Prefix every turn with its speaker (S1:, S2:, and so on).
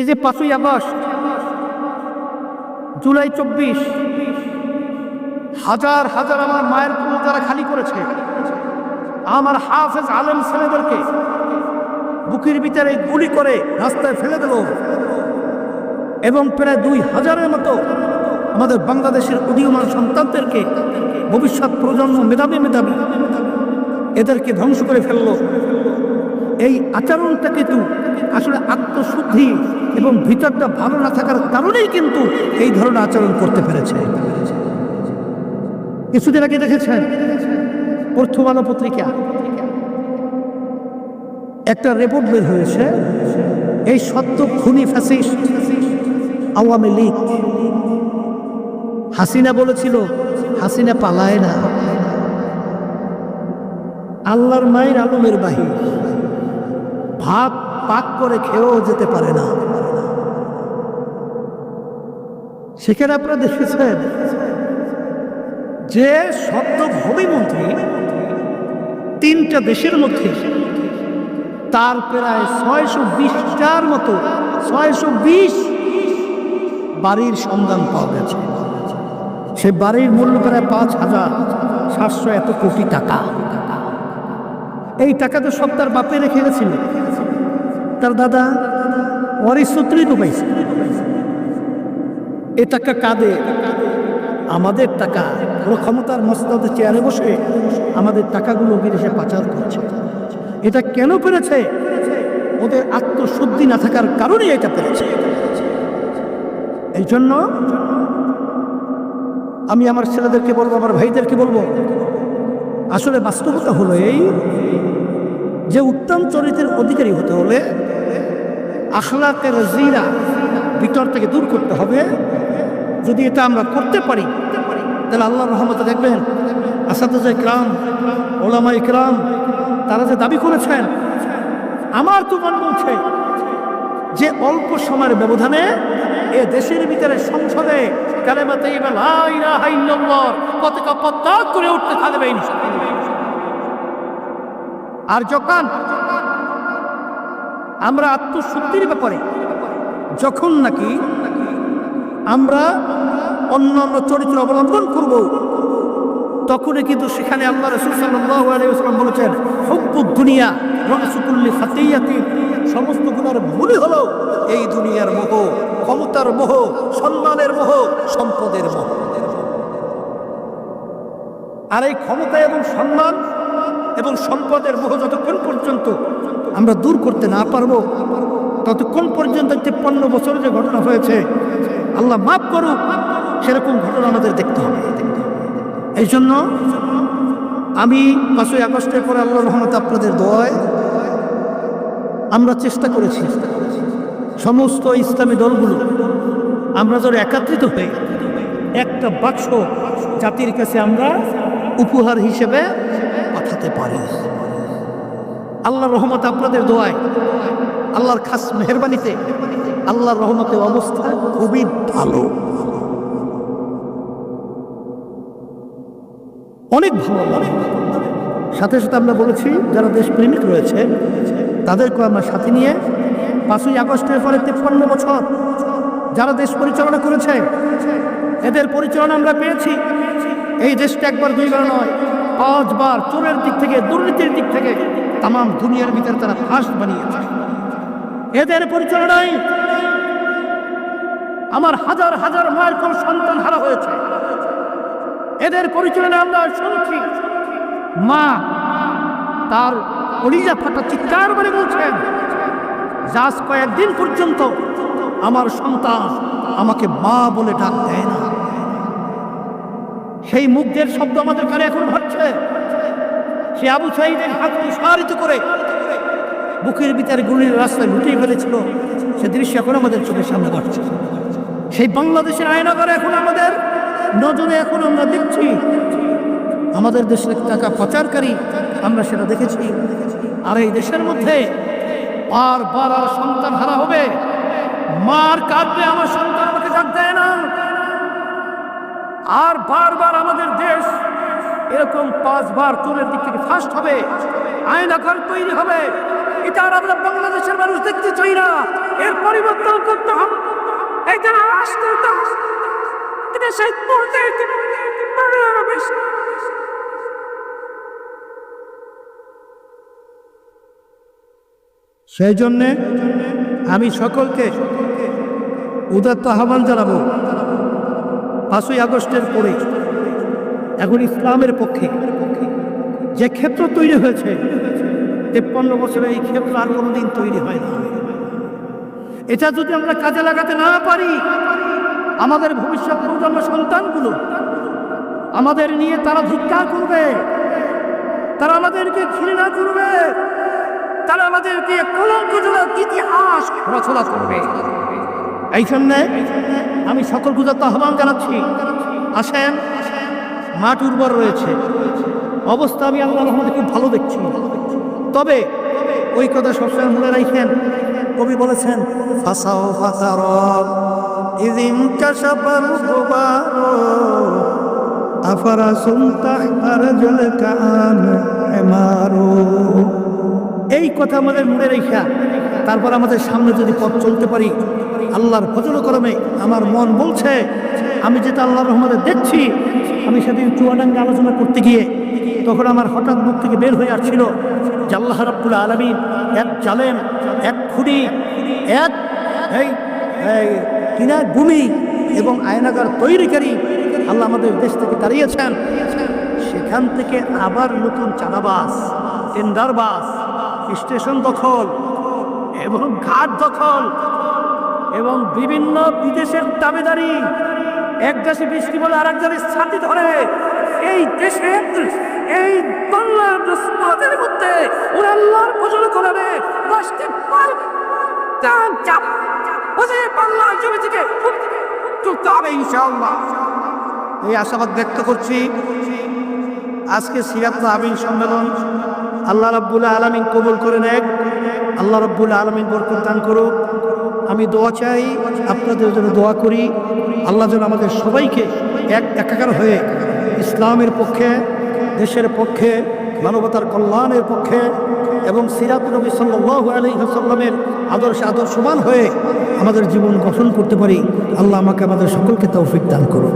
S1: এই যে পাঁচই আগস্ট, জুলাই চব্বিশ, হাজার হাজার আমার মায়ের কুল তারা খালি করেছে, আমার হাফেজ আলম ছেলেদেরকে বুকের ভিতরে গুলি করে রাস্তায় ফেলে দিল। এবং প্রায় দুই হাজারের মতো আমাদের বাংলাদেশের উদীয়মান সন্তানদেরকে ভবিষ্যৎ প্রজন্ম মেধাবী মেধাবী এদেরকে ধ্বংস করে ফেলল। এই আচরণটা কিন্তু আসলে আত্মশুদ্ধি এবং ভিতরটা ভালো না থাকার কারণেই কিন্তু এই ধরনের আচরণ করতে পেরেছে। কিছুদিন আগে দেখেছেন প্রথমানো পত্রিকা। একটা রিপোর্ট বের হয়েছে, এই সত্য খুনি ফ্যাসিস্ট আওয়ামী লীগ। হাসিনা বলেছিল, হাসিনা পালায় না। আল্লাহর মায়ের আলমের বাহির। ভাত পাক করে খেয়েও যেতে পারে না। সেখানে আপনারা দেখেছেন যে সদ্য ভূমিমন্ত্রী তিনটা দেশের মধ্যে তার প্রায় ছয়শো বিশটার মতো, ছয়শো বিশ বাড়ির সন্ধান পাওয়া গেছে। সে বাড়ির মূল্য প্রায় পাঁচ হাজার সাতশো এত কোটি টাকা। এই টাকা তো সব তার বাপে রেখে গেছিল। তার দাদা ওয়ারিস তো পাইছে এ টাকা কাঁদে আমাদের টাকা, ওরা ক্ষমতার মস্তাদের চেয়ারে বসে আমাদের টাকাগুলো বিদেশে পাচার করছে। এটা কেন পেরেছে ওদের আত্মশুদ্ধি না থাকার কারণে এটা পেরেছে এই জন্য আমি আমার ছেলেদেরকে বলব, আমার ভাইদেরকে বলব, আসলে বাস্তবতা হলো এই যে উত্তম চরিত্রের অধিকারী হতে হলে আখলাকের জিরা ভিতর থেকে দূর করতে হবে। যদি এটা আমরা করতে পারি, তাহলে আল্লাহ রহমতে দেখবেন আসাদ ইকরাম ওলামা ইকরাম তারা যে দাবি করেছেন, আমার তো মন বলছে যে অল্প সময়ের ব্যবধানে এ দেশের ভিতরে সংসদে পতাকা করে উঠতে থাকবে আর যখন আমরা আত্মশুদ্ধির ব্যাপারে, যখন নাকি আমরা অন্য অন্য চরিত্র অবলম্বন করব। তখনই কিন্তু সেখানে আল্লাহ রসুল সাল্লাম বলেছেন হব্বু দুনিয়া রসুকুল্লি ফাতিয়াতি। সমস্ত গুণার ভুলই হলো এই দুনিয়ার মোহ, ক্ষমতার মোহ, সম্মানের মোহ, সম্পদের মোহ। আর এই ক্ষমতা এবং সম্মান এবং সম্পদের মোহ যতক্ষণ পর্যন্ত আমরা দূর করতে না পারব, ততক্ষণ পর্যন্ত পনেরো বছর যে ঘটনা হয়েছে আল্লাহ মাফ করুক, সেরকম ঘটনা আমাদের দেখতে হবে। এই জন্য আমি পাঁচই আগস্টের পরে আল্লাহ রহমত আপনাদের দোয়ায় আমরা চেষ্টা করেছি, সমস্ত ইসলামী দলগুলো আমরা যেন একাত্রিত হয়ে একটা বাক্স জাতির কাছে আমরা উপহার হিসেবে পাঠাতে পারি। আল্লাহর রহমত আপনাদের দোয়ায়, আল্লাহর খাস মেহরবানিতে আল্লাহর রহমতে অবস্থা খুবই ভালো। অনেক ভালো সাথে সাথে আমরা বলেছি, যারা দেশ দেশপ্রেমিক রয়েছে তাদেরকে আমরা সাথে নিয়ে পাঁচই আগস্টের পরে তেপ্পান্ন বছর যারা দেশ পরিচালনা করেছে, এদের পরিচালনা আমরা পেয়েছি। এই দেশটা একবার দুইবার নয়, পাঁচবার চোরের দিক থেকে, দুর্নীতির দিক থেকে তাম দুনিয়ার ভিতরে তারা ফাঁস বানিয়েছে। এদের পরিচালনায় আমার হাজার হাজার মায়ের কোন সন্তান হারা হয়েছে। এদের পরিচালনায় আমরা শুনছি। মা তার কলিজা ফাটা চিৎকার করে বলছেন, যাস কয়েকদিন পর্যন্ত আমার সন্তান আমাকে মা বলে ডাক দেয় না। সেই মুগ্ধের শব্দ আমাদের কানে এখন ভাবছে সে আবু সাইদের হাত প্রসারিত করে বুকের ভিতরে গুলির রাস্তায় লুটিয়ে ফেলেছিল। সে দৃশ্য এখন আমাদের চোখের সামনে ঘটছে সেই বাংলাদেশের আয়নাগর এখন আমাদের, নজরে এখন আমরা দেখছি, আমাদের দেশের টাকা পাচারকারী, আমরা সেটা দেখেছি। আর এই দেশের মধ্যে বারবার আর সন্তান হারা হবে। মার কাঁদবে, আমার সন্তান আমাকে ডাক দেয় না। আর বারবার আমাদের দেশ এরকম পাঁচবার চোরের দিক থেকে ফার্স্ট হবে, আয়নাঘর তৈরি হবে। এটা আর আমরা বাংলাদেশের মানুষ দেখতে চাই না।
S2: এর পরিবর্তন করতে হবে। সেই
S1: জন্যে আমি সকলকে উদাত্ত আহ্বান জানাব। পাঁচই আগস্টের পরে এখন ইসলামের পক্ষে যে ক্ষেত্র তৈরি হয়েছে, তেপ্পান্ন বছরে এই ক্ষেত্র আর কোনোদিন তৈরি হয় না। এটা যদি আমরা কাজে লাগাতে না পারি, আমাদের ভবিষ্যৎ প্রজন্ম সন্তানগুলো আমাদের নিয়ে তারা ধিক্কার করবে, তারা আমাদেরকে ঘৃণা করবে, তারা আমাদেরকে কলঙ্কজনক ইতিহাস রচনা করবে। এই জন্যে আমি সকল গুজাত আহ্বান জানাচ্ছি। আসেন, মাঠ উর্বর রয়েছে। অবস্থা আমি আল্লাহ রহমতে খুব ভালো দেখছি। তবে ওই কথা সবসময় মনে রাখেন। কবি বলেছেন, ফাসাও ফাসার, ইদিন কাশাপার আফারা সুলতাহ আর জল কান এমারো এই কথা আমাদের মনে রেখা, তারপর আমাদের সামনে যদি পথ চলতে পারি, আল্লাহর ফজল করমে আমার মন বলছে, আমি যেটা আল্লাহ রহমতে দেখছি, আমি সেদিন চুয়াডাঙ্গে আলোচনা করতে গিয়ে তখন আমার হঠাৎ মুখ থেকে বের হয়ে আসছিল যে আল্লাহ আলমিন এক জালেম, এক খুনি, এক কিনা ভূমি এবং আয়নাগার তৈরিকারী আল্লাহ আমাদের দেশ থেকে দাঁড়িয়েছেন সেখান থেকে আবার নতুন চাঁদাবাস টেন্ডার বাস স্টেশন দখল এবং ঘাট দখল এবং বিভিন্ন বিদেশের দাবিদারি, এক দেশে বৃষ্টি বলে আর এক দেশের ছাতি ধরে এই দেশে এই মধ্যে ওরা আল্লাহর ফজল করাবে। বসতে পারবে চাপ। চাপ ওদের এই আশাবাদ ব্যক্ত করছি। আজকে সিরাত আমিন সম্মেলন আল্লাহ রাব্বুল আলমিন কবুল করে নেক। আল্লাহ রাব্বুল আলমিন বরকত দান করুক। আমি দোয়া চাই, আপনাদের জন্য দোয়া করি। আল্লাহ যেন আমাদের সবাইকে এক একাকার হয়ে ইসলামের পক্ষে, দেশের পক্ষে মানবতার কল্যাণের পক্ষে এবং সিরাত নবী সাল্লাহ আলহিহাসাল্লামের আদর্শে আদর্শবান হয়ে আমাদের জীবন গঠন করতে পারি। আল্লাহ আমাকে আমাদের সকলকে তৌফিক দান করুন।